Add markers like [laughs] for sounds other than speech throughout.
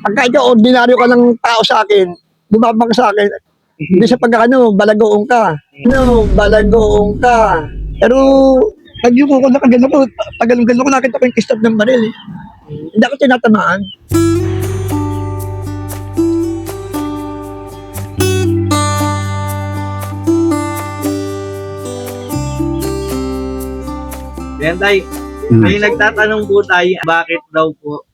Pagka ikaw ordinaryo ka ng tao sa akin, bumabang sa akin, hindi sa pagka ano, balagoong ka. Ano, balagoong ka. Pero, nagyuko ko na kagano ko, tagalong-gano ko nakita ko yung kistap ng baril. eh. Hindi ako tinatamaan. Yan tay, Hmm. may nagtatanong po tayo, bakit daw po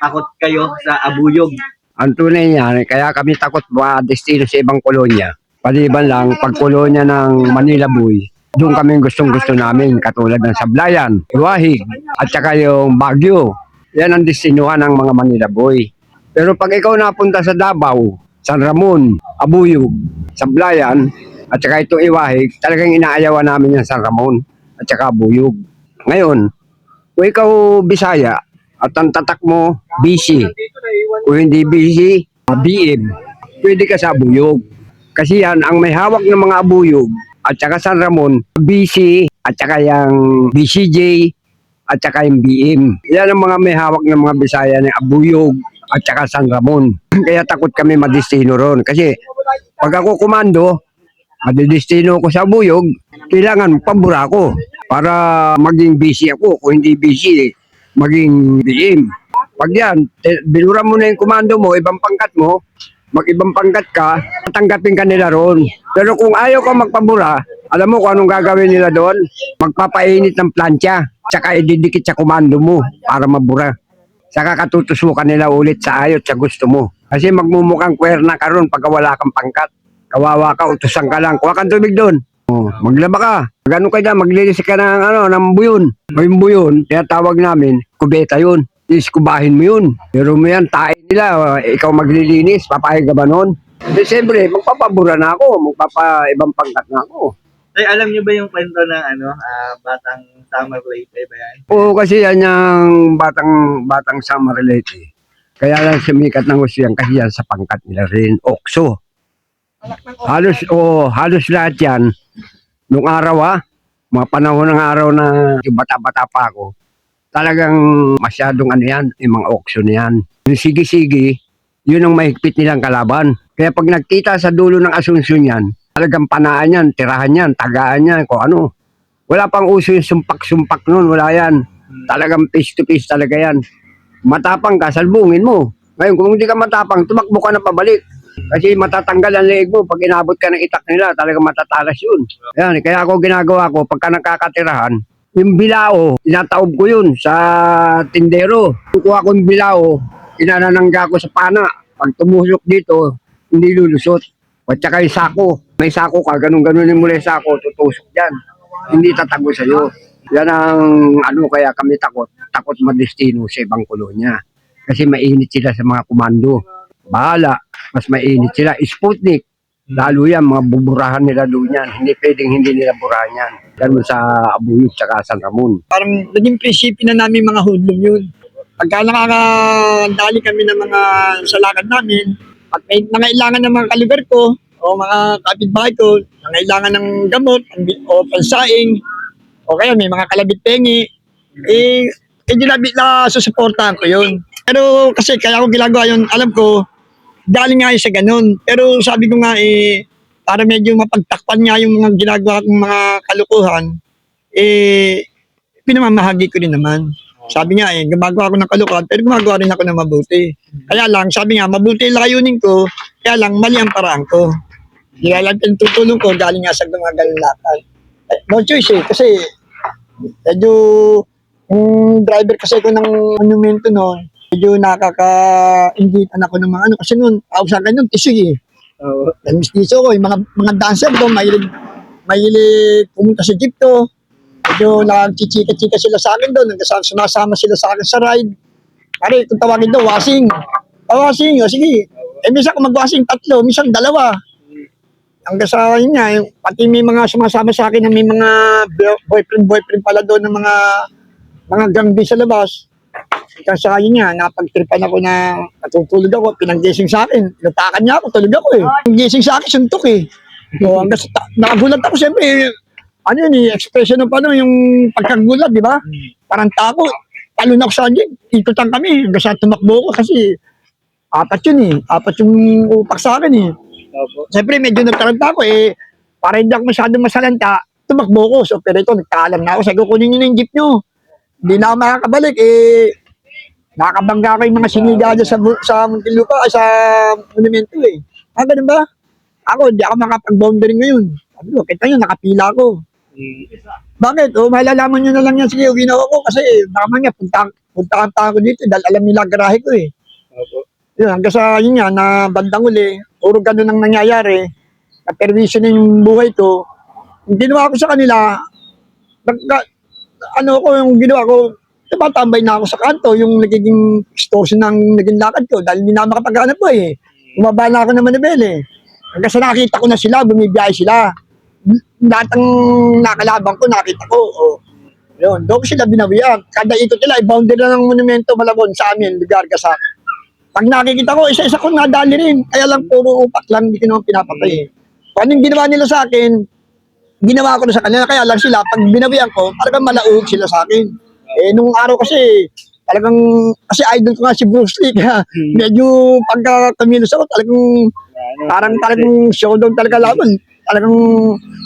takot kayo sa abuyog? Ang tunay niyan, kaya kami takot ba destino sa ibang kolonya. Paliban lang, pag kolonya ng Manila Boy, doon kami gustong gusto namin, katulad ng Sablayan, Iwahig, at saka yung Baguio. Yan ang destinuhan ng mga Manila Boy. Pero pag ikaw napunta sa Davao, San Ramon, Abuyog, Sablayan, at saka itong Iwahig, talagang inaayawan namin yung San Ramon at saka Abuyog. Ngayon, kung ikaw Bisaya, at ang tatak mo, busy, kung hindi busy, BM, pwede ka sa abuyog. Kasi yan, ang may hawak ng mga abuyog, at saka San Ramon, BC, at saka yung BCJ, at saka yung BM. Yan ang mga may hawak ng mga Bisaya ng abuyog, at saka San Ramon. [clears throat] Kaya takot kami madestino ron. Kasi pag ako kumando, madidestino ko sa abuyog, kailangan pabura ko para maging busy ako. Kung hindi busy, maging BM. Pag yan, te- binura mo na yung komando mo, ibang pangkat mo, mag-ibang pangkat ka, tatanggapin ka nila roon. Pero kung ayaw ka magpabura, alam mo kung anong gagawin nila doon? Magpapainit ng plancha, tsaka ididikit sa komando mo para mabura. Saka katutusukan nila ulit sa ayot sa gusto mo. Kasi magmumukhang kwerna ka ron pagka wala kang pangkat. Kawawa ka, utusan ka lang. Kuha kang tubig doon. Oh, maglaba ka. Gano'n ka dyan, maglinis ka ng, ano, ng buyon. Yung buyon, tinatawag namin, kubeta yun. Iskubahin mo yun. Pero mo yan, tae nila, eh, ikaw maglilinis, papayag ka ba nun? Eh, siyempre, magpapabura na ako, magpapa-ibang pangkat na ako. Tay, alam niyo ba yung kwento ng ano, ah, batang summer late ba yan? Oo, kasi yan yung batang, batang summer related. Kaya lang sumikat ng gusto yan kasi yan sa pangkat nila rin, okso. Halos, oh, halos lahat yan, nung araw ah, mga panahon ng araw na bata-bata pa ako, talagang masyadong ano yan, yung mga na yan. Yung sige-sige, yun ang mahigpit nilang kalaban. Kaya pag nagkita sa dulo ng asunsyon yan, talagang panaan yan, tirahan yan, tagaan yan, kung ano. Wala pang uso yung sumpak-sumpak nun, wala yan. Talagang face to face talaga yan. Matapang ka, salbungin mo. Ngayon, kung hindi ka matapang, tumakbo ka na pabalik. Kasi matatanggal ang leeg mo pag inabot ka ng itak nila, talagang matatalas yun. Yan, kaya ako ginagawa ko, pagka nakakatirahan, yung bilao, tinataob ko yun sa tindero. Kukuha ko yung bilao, inananangga ko sa pana. Pag tumusok dito, hindi lulusot. At saka yung sako, may sako ka, ganun-ganunin mo lang yung sako, tutusok yan. Hindi tatago sa'yo. Yan ang ano kaya kami takot. Takot madestino sa ibang kolonya. Kasi mainit sila sa mga komando. Bahala. Mas mainit sila. Sputnik. Lalo yan, mga buburahan nila doon yan. Hindi pwedeng hindi nila burahan yan. Ganun sa Abuyog tsaka San Ramon. Parang naging prinsipyo na namin mga hoodlum yun. Pagka nakakadali kami ng mga sa lakad namin, at may nangailangan ng mga kaliber ko, o mga kapitbahay ko, nangailangan ng gamot, o pansaing, o kaya may mga kalabit pengi, eh, eh ginabit na susuportahan ko yun. Pero kasi kaya ko ginagawa yun, alam ko, galing nga sa ganun. Pero sabi ko nga, eh, para medyo mapagtakpan nga yung mga ginagawa kong mga kalukuhan, eh, pinamamahagi ko rin naman. Sabi nga eh, gumagawa ako ng kalukuhan, pero gumagawa rin ako ng mabuti. Kaya lang, sabi nga, mabuti layunin ko, kaya lang, mali ang paraan ko. Kaya lang, tutulong ko, galing nga sa mga ganun lakad. Eh, no choice eh, kasi, medyo, yung driver kasi ko ng monumento noon, medyo nakaka-ingitan ako ng mga ano, kasi noon, akin noon, tisig eh. Oo. Dahil mistiso ko, yung mga, mga dancer ko, mahilig, mahilig pumunta sa jeep to. Medyo nagchichika-chika sila sa akin doon, sa sumasama sila sa akin sa ride. Pare, kung tawagin doon, wasing. Oh, wasing, o sige. Eh, minsan kung mag-wasing, tatlo, minsan dalawa. Hanggang sa yun nga, yung- pati may mga sumasama sa akin na may mga bo- boyfriend-boyfriend pala doon ng mga mga gangbi sa labas. Hanggang sa yun nga, napagtripan ako na natutulog ako, pinanggising sa akin. Inutakan niya ako, tulog ako eh. Yung gising sa akin, suntok eh. So, hanggang sa, nakagulat ako siyempre, eh, ano yun eh, expression ng paano, yung pagkagulat, di ba? Parang tako, talon ako sa jeep, ikutan kami, hanggang sa tumakbo ko kasi apat yun eh. Apat yung upak sa akin eh. Siyempre, medyo nagtaranta ako eh. Para hindi ako masyadong masalanta, tumakbo ko. So, pero ito, nagkaalam na ako. Sabi ko, kunin nyo na yung jeep nyo. Hindi na ako makakabalik eh. Nakakabangga ko yung mga siniga dyan sa, sa Muntinlupa, sa monumento eh. Ah, ganun ba? Ako, hindi ako makapag-boundary ngayon. Sabi ko, kita nyo, nakapila ako. Mm. Bakit? O, malalaman nyo na lang yan. Sige, uwi na ako kasi baka nga, punta, punta pa ako dito dahil alam nila garahe ko eh. Opo. Yun, hanggang sa yun nga, na bandang uli, puro ganun ang nangyayari. Na-permission na yung buhay ko. Yung ginawa ko sa kanila, nagka, ano ko, yung ginawa ko, tumatambay na ako sa kanto, yung nagiging extortion ng naging lakad ko dahil hindi na makapaghanap po eh. Umaba na ako ng Manibel eh. Hanggang sa nakita ko na sila, bumibiyahe sila. Lahat ng nakalaban ko, nakita ko. Oh. Yun, doon sila binawian. Kada ikot nila, i-boundary na ng monumento Malabon sa amin, lugar gasak. Pag nakikita ko, isa-isa ko nadali rin. Kaya lang puro upak lang, hindi ko naman pinapatay. eh. Kung anong ginawa nila sa akin, ginawa ko na sa kanila. Kaya lang sila, pag binawian ko, talagang malaog sila sa akin. Eh, nung araw kasi, talagang, kasi idol ko nga si Bruce Lee, [laughs] kaya medyo pagka kamilos ako, talagang, parang talagang showdown talaga laban. Talagang,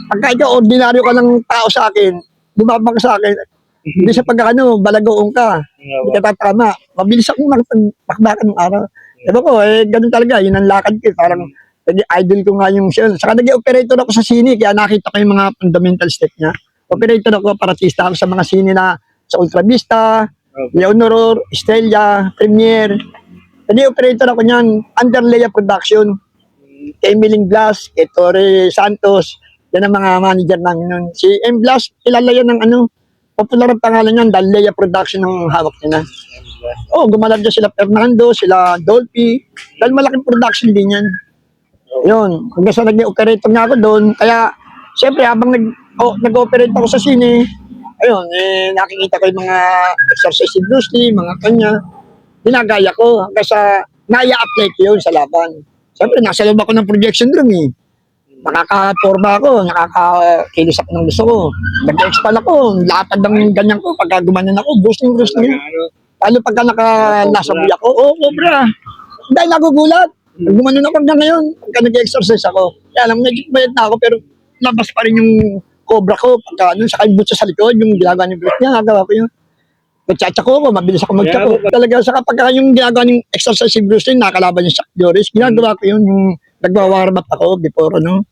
pagka ikaw, ordinaryo ka ng tao sa akin, bumabang ka sa akin, hindi sa pagka ano, balagoong ka. Hindi ka tatama. Mabilis akong makapagpakbakan ng araw. Ewan ko, eh, ganun talaga. Yun ang lakad ko. eh. Parang, naging idol ko nga yung siya. Saka naging operator ako sa sine, kaya nakita ko yung mga fundamental step niya. Operator ako, paratista ako sa mga sine na sa Ultra Vista, Leonor, Estrella, Premier. Naging operator ako niyan, under Leia Production. Emiling Blas, kay Torre Santos, yan ang mga manager namin nun. Si M. Blas, kilala yan ng ano, popular ang pangalan niyan dahil Leia Production ang hawak niya. Oh, gumalag dyan sila Fernando, sila Dolphy. Dahil malaking production din yan. Yun. Hanggang sa naging operator nga ako doon. Kaya, siyempre, habang nag, oh, nag-operate ako sa sine, ayun, eh, nakikita ko yung mga exercise ni Bruce Lee, mga kanya. Ginagaya ko hanggang sa naya-apply ko yun sa laban. Siyempre, nasa loob ako ng projection room eh. Nakaka-forma ako, nakaka-kilos ako ng gusto ko. Nag-expal ako, latag ng ganyan ko, pagka gumanan ako, Bruce Lee, Bruce Lee. Lalo pagka naka-nasabi ako, oh, cobra. Dahil nagugulat. Gumanon ako hanggang ngayon, pagka nag-exercise ako. Kaya lang, medyo bayad na ako, pero labas pa rin yung cobra ko. Pagka ano, saka yung butsa sa likod, yung ginagawa ni Bruce niya, nagawa ko yun. Nagtsatsa ko mabilis ako magtsako. Talaga, saka pagka yung ginagawa ng exercise si Bruce Lee, nakalaban yung Chuck Norris, ginagawa ko yun, yung nagwa-warm up ako before, ano,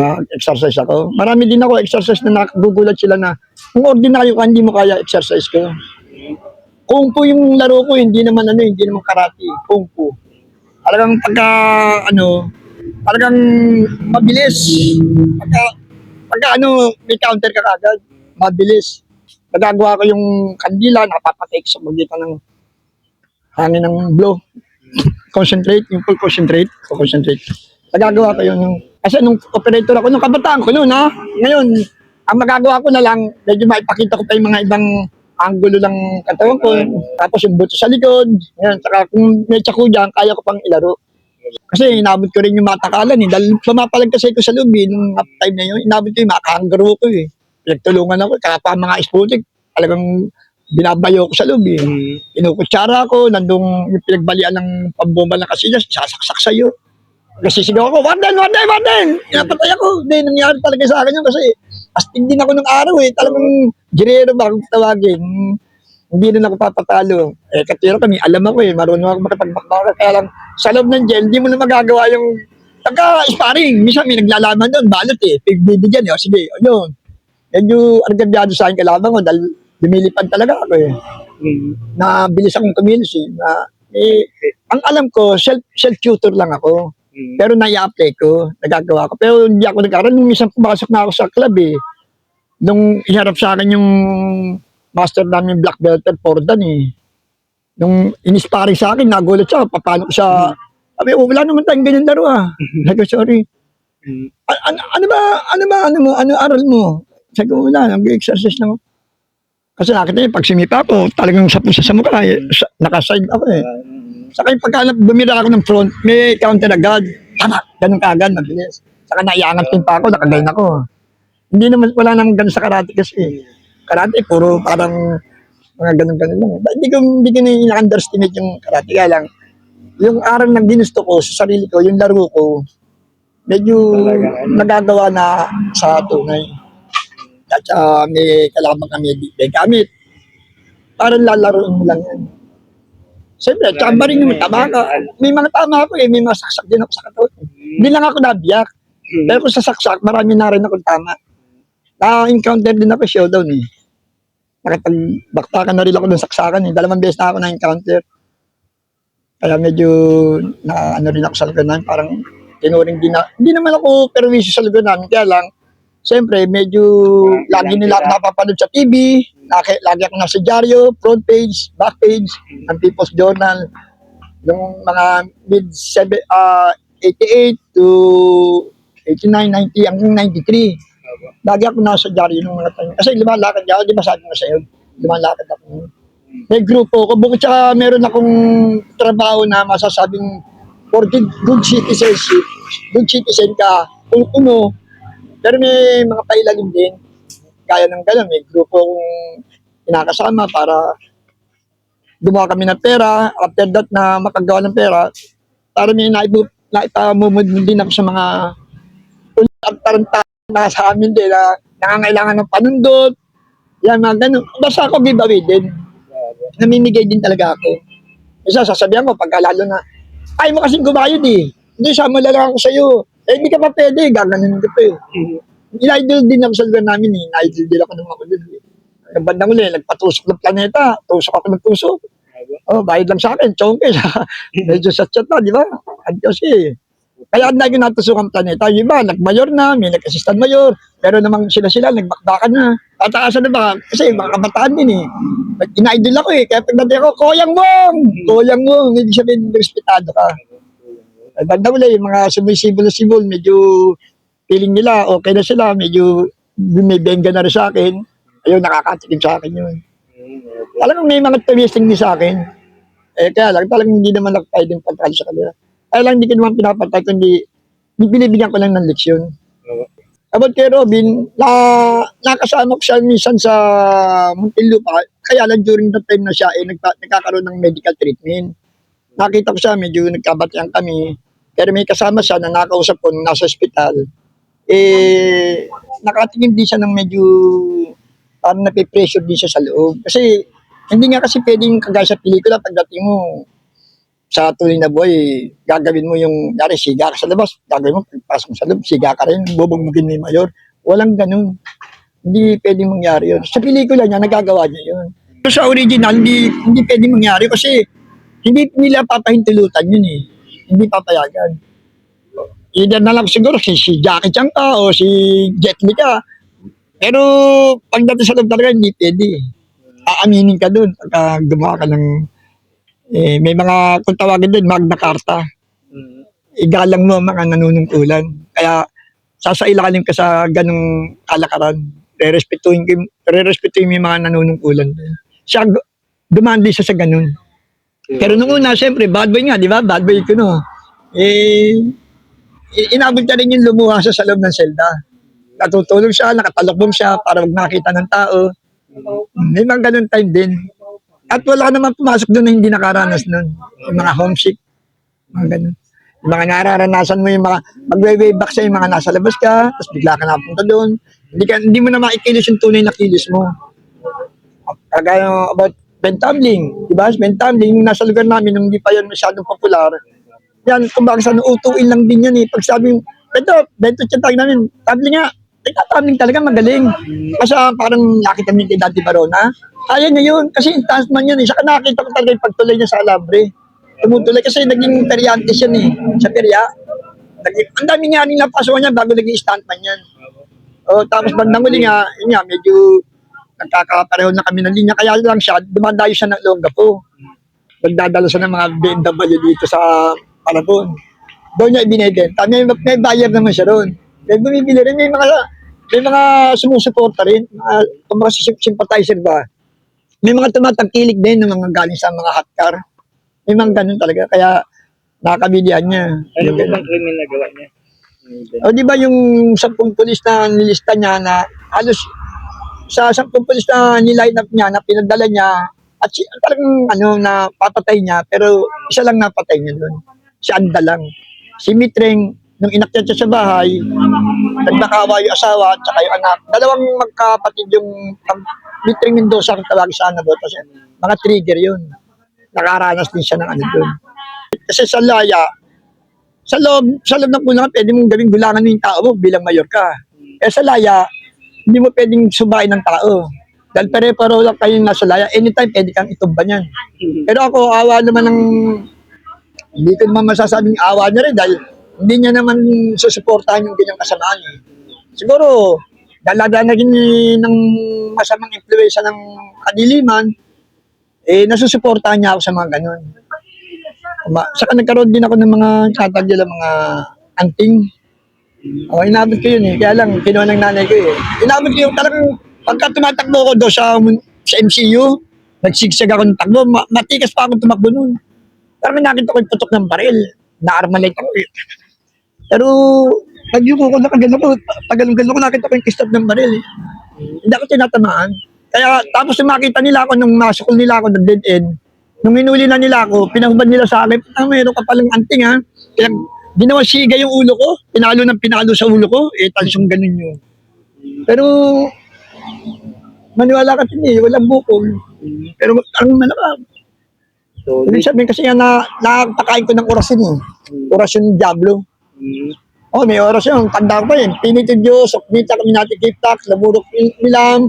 ah, exercise ako. Marami din ako exercise na nakagugulat sila na kung ordinaryo ka, hindi mo kaya exercise ko. Kung fu yung laro ko, hindi naman ano, hindi naman karate, kung fu. Talagang pagka, ano, talagang mabilis. Pagka, pagka ano, may counter ka kagad, mabilis. Nagagawa ko yung kandila, napapatay ko sa magitan ng hangin ng blow. [laughs] concentrate, yung full concentrate, concentrate. Nagagawa ko yun. Yung, kasi nung operator ako, nung kabataan ko noon, ha? Ngayon, ang magagawa ko na lang, medyo maipakita ko pa yung mga ibang angulo ng katawan ko. Tapos yung buto sa likod. Yan, saka kung may tsako dyan, kaya ko pang ilaro. Kasi inabot ko rin yung matakalan eh. Dahil pumapalag kasi ko sa loob eh. Nung time na yun, inabot ko yung makahangaro ko eh. Pinagtulungan ako. Kaya pa mga isputik, talagang binabayo ko sa loob eh. Inukutsara ko, nandung yung pinagbalian ng pambomba ng kasilyas, sasaksak sa'yo. Kasi sigaw ako, Warden, Warden, Warden! Pinapatay ako. Hindi, nangyari talaga sa akin yun kasi astig din ako ng araw eh. Talagang girero ba kung tawagin. Hindi rin ako papatalo. Eh, katiro kami, alam ako eh, marunong ako makipagbakbaka. Kaya lang, sa loob ng jail, hindi mo na magagawa yung pagka-sparring. Minsan may naglalaman doon, balot eh. Pigbibigyan eh, o sige, o yun. Medyo argabyado sa akin kalaban ko dahil lumilipad talaga ako eh. Mm. Na bilis akong kumilos eh. Na, eh, ang alam ko, self, self-tutor lang ako. Mm. Pero nai-apply ko, nagagawa ko. Pero hindi ako nag-aral. Nung minsan pumasok na ako sa club eh. Nung iharap sa akin yung master namin black belt for dan eh. Nung inisparing sa akin, nagulat siya. Paano ko siya, sabi ko, wala naman tayong ganyan laro ah. Sabi ko, sorry. Ano, ano ba, ano ba, ano mo, ano aral mo? Sabi ko, wala, nag-exercise lang ako. Kasi nakita niyo, pag sumipa ako, talagang sa pusa sa mukha, eh, sa- nakaside ako eh. Saka yung pagka bumira ako ng front, may counter agad. Tama, ganun ka agad, mabilis. Saka naiangat din pa ako, nakagain ako. Hindi naman, wala nang ganun sa karate kasi. Karate, puro parang mga ganun-ganun lang. Hindi ko, hindi ko na underestimate yung karate. Kaya lang, yung aral na ginusto ko sa sarili ko, yung laro ko, medyo nagagawa na sa tunay. At uh, may kalaban kami, may gamit. Parang lalaroin mo lang yan. Siyempre, tsaka rin yung tama ka. May mga tama ako eh, may mga saksak din ako sa katawan. Hindi lang ako nabiyak. Pero kung sa saksak, marami na rin akong tama. Na-encounter din ako showdown eh. Nakapagbaktakan na rin ako ng saksakan eh. Dalawang beses na ako na-encounter. Kaya medyo na ano rin ako sa lugar. Parang tinuring din na, hindi naman ako perwisyo sa lugar namin. Kaya lang, siyempre, medyo lagi nila ako napapanood sa TV. Lagi, lagi ako nasa dyaryo, front page, back page, ng People's Journal. Yung mga mid seven, ah, 88 to 89, 90, hanggang 93. Lagi ako nasa dyaryo nung mga time. Kasi lumalakad ako, di ba sabi ko sa'yo, lumalakad ako. May grupo ko, bukod sa meron akong trabaho na masasabing for good, good citizenship, good citizen ka, kung uno, pero may mga pailalim din, gaya ng gano'n, may grupo kong kinakasama para gumawa kami ng pera, after that na makagawa ng pera, para may naibu, naipamumud din ako sa mga ulat taranta na sa amin din na nangangailangan ng panundot, yan mga ganun. Basta ako giveaway din. Namimigay din talaga ako. Isa sasabihan ko pagka lalo na, ay mo kasing gumayod eh. Hindi, sama lang ako sa'yo. Eh, hindi ka pa pwede. Gaganon ka pa eh. Ina-idol din ako sa lugar namin eh. Ina-idol din ako ng mga kulun eh. Ang bandang uli, nagpatusok ng planeta. Tusok ako ng tusok. Oh, bayad lang sa akin. Chongke [laughs] siya. Medyo sa chat na, di ba? At kasi, kaya ang lagi natusukan planeta. Yung iba, nag-mayor na, may nag-assistant mayor. Pero namang sila-sila, nagbakbakan na. Tataasan na ba? Kasi mga kabataan din eh. Ina-idol ako eh. Kaya pagdating ako, Koyang Wong! Koyang Wong! Ibig sabihin, respetado ka. Ay, Banda uli, yung mga sumisibol na sibol, medyo feeling nila, okay na sila, medyo may benga na rin sa akin. Ayun, nakakatikim sa akin yun. Talagang may mga tuwisting din sa akin. Eh, kaya lang, talagang hindi naman nakapay din pagkali sa kanila. Kaya lang, hindi ko naman pinapatay, kundi binibigyan ko lang ng leksyon. About kay Robin, na, nakasama ko siya minsan sa Muntinlupa, kaya lang during the time na siya, eh, nagpa, nagkakaroon ng medical treatment. Nakita ko siya, medyo nagkabatyang kami, pero may kasama siya na nakausap ko nung nasa ospital. Eh, nakatingin din siya ng medyo parang napipressure din siya sa loob. Kasi, hindi nga kasi pwedeng kagaya sa pelikula pagdating mo sa tuloy na buhay, gagawin mo yung, yari, siga ka sa labas, gagawin mo, pagpasok mo sa loob, siga ka rin, bubugmugin mo yung mayor. Walang ganun. Hindi pwedeng mangyari yun. Sa pelikula niya, nagagawa niya yun. Sa original, hindi, hindi pwedeng mangyari kasi hindi nila papahintulutan yun eh. Hindi papayagan. Either na lang siguro si, si Jackie Chan ka o si Jet Li ka. Pero pagdating sa loob talaga, hindi pwede. Aaminin ka dun pagka gumawa ka ng eh, may mga kung tawagin din Magna Carta. Igalang mo ang mga nanunungkulan. Kaya sasailalim ka sa ganong kalakaran. Re-respetuhin, ko- re-respetuhin mo yung mga nanunungkulan. Siya, dumandi siya sa ganun. Pero nung una, siyempre, bad boy nga, di ba? Bad boy ko, no? Eh, inabot niya rin yung lumuha siya sa loob ng selda. Natutulog siya, nakatalokbong siya para wag makita ng tao. May mga ganun time din. At wala naman pumasok doon na hindi nakaranas nun. Yung mga homesick. Mga ganun. Yung mga nararanasan mo yung mga magwe-way back sa yung mga nasa labas ka, tapos bigla ka napunta doon. Hindi, ka, hindi mo na makikilos yung tunay na kilos mo. Kagaya about Ben Tumbling, di ba? Yung nasa lugar namin, nung hindi pa yan masyadong popular, yan, kumbaga sa utuin lang din yan eh. Pag sabi, Beto, Beto, siya tawag namin, tumbling nga, nagtatumbling talaga, magaling. Kasi ah, parang nakita niyo kay Dante Barona, kaya niya yun, kasi intense man yun eh. Saka nakita ko talaga yung pagtuloy niya sa alambre. Tumutuloy kasi naging peryantes yan eh, sa perya. Naging, ang dami nga rin napasukan niya bago naging stuntman yan. O, tapos bandang huli nga, yun nga, medyo nagkakapareho na kami ng linya. Kaya lang siya, dumadayo siya ng Longapo. Nagdadala siya ng mga BMW dito sa Palabon. Doon niya ibinibenta. May, may buyer naman siya doon. May bumibili rin. May mga, may mga sumusuporta rin. Mga, mga sympathizer ba. May mga tumatangkilik din ng mga galing sa mga hot car. May mga ganun talaga. Kaya nakakabilihan niya. Ano ganun. bang krimen na gawa niya? O di ba yung sampung pulis na nilista niya na halos sa sampung pulis na niline up niya na pinadala niya, At si, talagang ano, na papatay niya, pero isa lang napatay niya doon. Si Anda lang. Si Mitreng, nung inakyat siya sa bahay, nagnakawa yung asawa at saka yung anak. Dalawang magkapatid yung um, Mitreng Mendoza ang tawag sa ano. Kasi mga trigger yun. Nakaranas din siya ng ano doon. Kasi sa laya, sa loob, sa loob ng kulangan, pwede mong gawing gulangan ng tao mo bilang mayor ka. Eh sa laya, hindi mo pwedeng subayin ng tao. Dahil pare-paro lang kayo nasa laya, anytime pwede kang itumba niyan. Pero ako, awa naman ng, hindi ko naman masasabing awa niya rin dahil hindi niya naman susuportahan yung ganyang kasamaan. Eh. Siguro, dalada na eh, ng masamang influensya ng kadiliman, eh, nasusuportahan niya ako sa mga ganun. Ma, saka nagkaroon din ako ng mga tatag nila, mga anting. O, inabot ko yun eh. Kaya lang, kinuha ng nanay ko eh. Inabot ko yung talagang, pagka tumatakbo ko doon sa, sa MCU, nagsigsag ako ng takbo, ma- matikas pa ako tumakbo noon. Pero may nakita ko yung putok ng baril. Na-armalite ako eh. Pero, nagyuko ko, nakagano ko, tagalong-galo ko, nakita ko yung kistab ng baril eh. Hindi ako tinatamaan. Kaya, tapos makita nila ako, nung masukol nila ako ng dead end, nung minuli na nila ako, pinahubad nila sa akin, ah, mayroon ka palang anting ha. Pinag, ginawa siga yung ulo ko, pinalo ng pinalo sa ulo ko, eh, tansong ganun yun. Pero, maniwala ka din eh, walang bukol. Pero, ang malakab. So, Ibig sabihin kasi yan na, nakakain ko ng orasin eh. Orasyon ng Diablo. Oh, may oras yun. Tanda ko pa yun. Pinito Diyos, Oknita, Kaminati, Kiptak, Lamurok, Milam,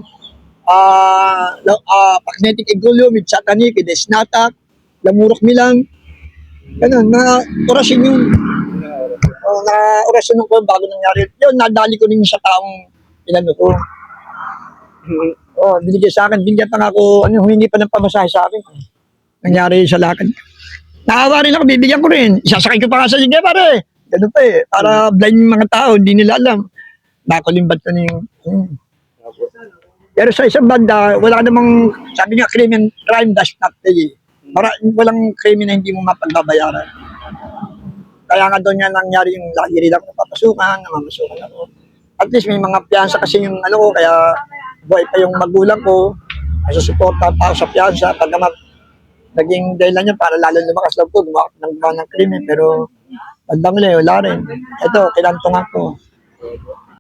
ah, uh, uh, Pagnetic Igulyo, Mitsatani, Kidesnatak, Lamurok Milam. Ganun, na orasyon yun. Oh, na orasyon ko bago nangyari. Yun, nadali ko rin sa taong inano ko. Oh, binigay sa akin. Binigyan pa nga ako, ano, humingi pa ng pamasahe sa akin. Nangyari sa lakad. Naawa rin ako, bibigyan ko rin. Isasakay ko pa nga sa sige, pare. Ganun pa eh. Para blind yung mga tao, hindi nila alam. Nakulimbat ko na yung... hmm. Pero sa isang banda, wala namang, sabi nga, crime and crime does not pay. Para, walang crime na hindi mo mapagbabayaran. Kaya nga doon nga nangyari yung lagi rin ako napapasukan, namamasukan ako. At least may mga piyansa kasi yung ano ko, kaya buhay pa yung magulang ko. Nasusuporta pa ako sa piyansa. Pag naman naging dahilan niya para lalo lumakas loob ko, gumawa ng ng krimen. Pero bandang uli, wala rin. Ito, kinantungan ko.